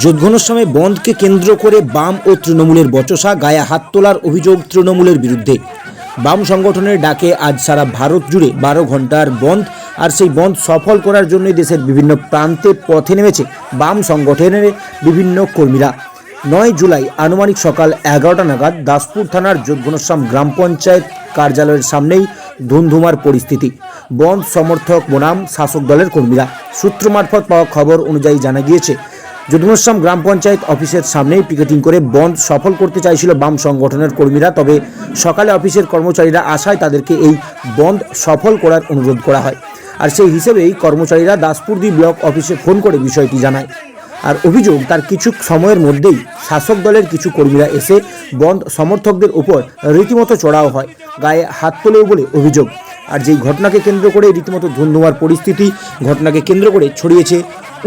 যোধঘনশ্যামে বন্ধকে কেন্দ্র করে বাম ও তৃণমূলের বচসা গায়ে হাত তোলার অভিযোগ তৃণমূলের বিরুদ্ধে। বাম সংগঠনের ডাকে আজ সারা ভারত জুড়ে বারো ঘণ্টার বন্ধ, আর সেই বন্ধ সফল করার জন্যই দেশের বিভিন্ন প্রান্তে পথে নেমেছে বাম সংগঠনের বিভিন্ন কর্মীরা। নয় জুলাই আনুমানিক সকাল এগারোটা নাগাদ দাসপুর থানার যোধঘনশ্যাম গ্রাম পঞ্চায়েত কার্যালয়ের সামনেই ধুমধুমার পরিস্থিতি। বন্ধ সমর্থক বনাম শাসক দলের কর্মীরা। সূত্র মারফত পাওয়া খবর অনুযায়ী জানা গিয়েছে যদুমশ্যাম গ্রাম পঞ্চায়েত অফিসের সামনেই পিকেটিং করে বন্ধ সফল করতে চাইছিল বাম সংগঠনের কর্মীরা, তবে সকালে অফিসের কর্মচারীরা আসায় তাদেরকে এই বন্ধ সফল করার অনুরোধ করা হয়। আর সেই হিসেবেই কর্মচারীরা দাসপুরদি ব্লক অফিসে ফোন করে বিষয়টি জানায়। আর অভিযোগ, তার কিছু সময়ের মধ্যেই শাসক দলের কিছু কর্মীরা এসে বন্ধ সমর্থকদের উপর রীতিমতো চড়াও হয়, গায়ে হাত তোলেও বলে অভিযোগ। আর যেই ঘটনাকে কেন্দ্র করে রীতিমতো ধুন্ধুমার পরিস্থিতি, ঘটনাকে কেন্দ্র করে ছড়িয়েছে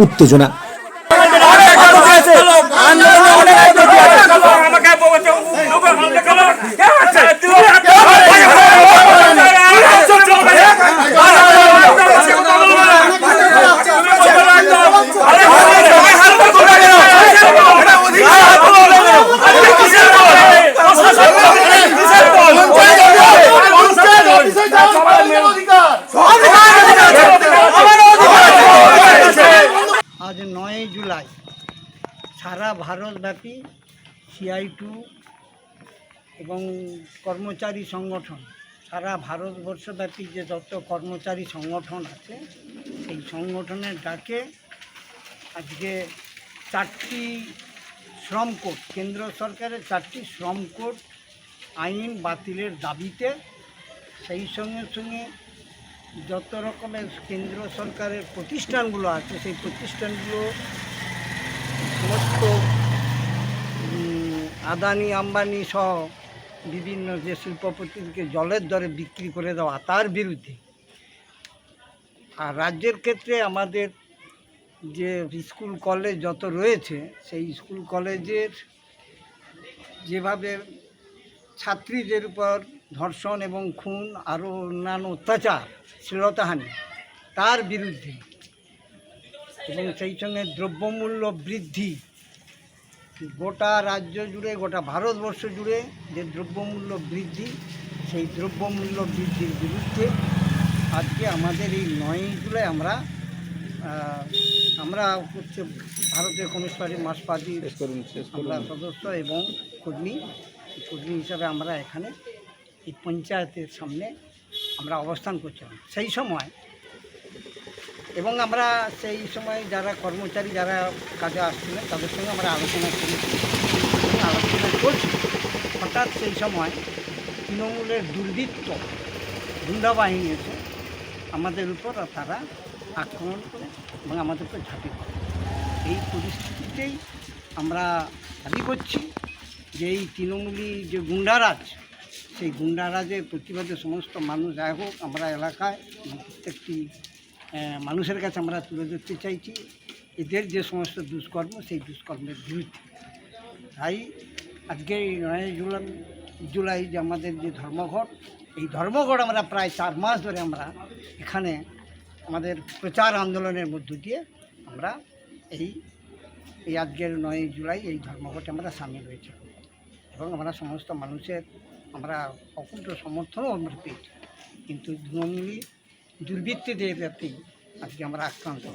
উত্তেজনা। সারা ভারতব্যাপী সিআই টু এবং কর্মচারী সংগঠন। সারা ভারতবর্ষব্যাপী যে যত কর্মচারী সংগঠন আছে, সেই সংগঠনের ডাকে আজকে চারটি শ্রম কোড, কেন্দ্র সরকারের চারটি শ্রম কোড আইন বাতিলের দাবিতে সেই সঙ্গে সঙ্গে যত রকমের কেন্দ্র সরকারের প্রতিষ্ঠানগুলো আছে, সেই প্রতিষ্ঠানগুলো সমস্ত আদানি, আম্বানি সহ বিভিন্ন যে শিল্পপতিকে জলের দরে বিক্রি করে দেওয়া তার বিরুদ্ধে। আর রাজ্যের ক্ষেত্রে আমাদের যে স্কুল, কলেজ যত রয়েছে, সেই স্কুল, কলেজের যেভাবে ছাত্রীদের উপর ধর্ষণ এবং খুন আরও অন্যান্য অত্যাচার, শ্লীলতাহানি, তার বিরুদ্ধে এবং সেই সঙ্গে দ্রব্যমূল্য বৃদ্ধি। গোটা রাজ্য জুড়ে গোটা ভারতবর্ষ জুড়ে যে দ্রব্যমূল্য বৃদ্ধি সেই দ্রব্যমূল্য বৃদ্ধির বিরুদ্ধে আজকে আমাদের এই নয় জুলাই আমরা আমরা হচ্ছে ভারতীয় কমিউনিস্ট পার্টির মার্ক্সবাদী আমরা সদস্য এবং কর্মী কর্মী হিসাবে আমরা এখানে এই পঞ্চায়েতের সামনে আমরা অবস্থান করছিলাম। সেই সময় এবং আমরা সেই সময় যারা কর্মচারী, যারা কাজে আসছিলেন, তাদের সঙ্গে আমরা আলোচনা করেছি আলোচনা করছি হঠাৎ সেই সময় তৃণমূলের দুর্বৃত্ত গুন্ডা বাহিনী এসে আমাদের উপর তারা আক্রমণ করে এবং আমাদেরকে ঝাঁপিয়ে পড়ে। এই পরিস্থিতিতেই আমরা দাবি করছি যে এই তৃণমূলী যে গুন্ডারাজ, সেই গুন্ডারাজের প্রতিবাদে সমস্ত মানুষ যাই হোক, আমরা এলাকায় প্রত্যেকটি মানুষের কাছে আমরা তুলে ধরতে চাইছি। এদের যে সমস্ত দুষ্কর্ম, সেই দুষ্কর্মের বিরুদ্ধে। তাই আজকে এই নয় জুলাই জুলাই যে আমাদের যে ধর্মঘট, এই ধর্মঘট আমরা প্রায় চার মাস ধরে আমরা এখানে আমাদের প্রচার আন্দোলনের মধ্য দিয়ে আমরা এই এই আজকের নয় জুলাই এই ধর্মঘটে আমরা সামিল হয়েছি। এবং আমরা সমস্ত মানুষের, আমরা অকুণ্ঠ সমর্থনও আমরা পেয়েছি। কিন্তু তৃণমূলী দুর্বৃত্তদের ব্যাপী আজকে আমরা আক্রান্ত।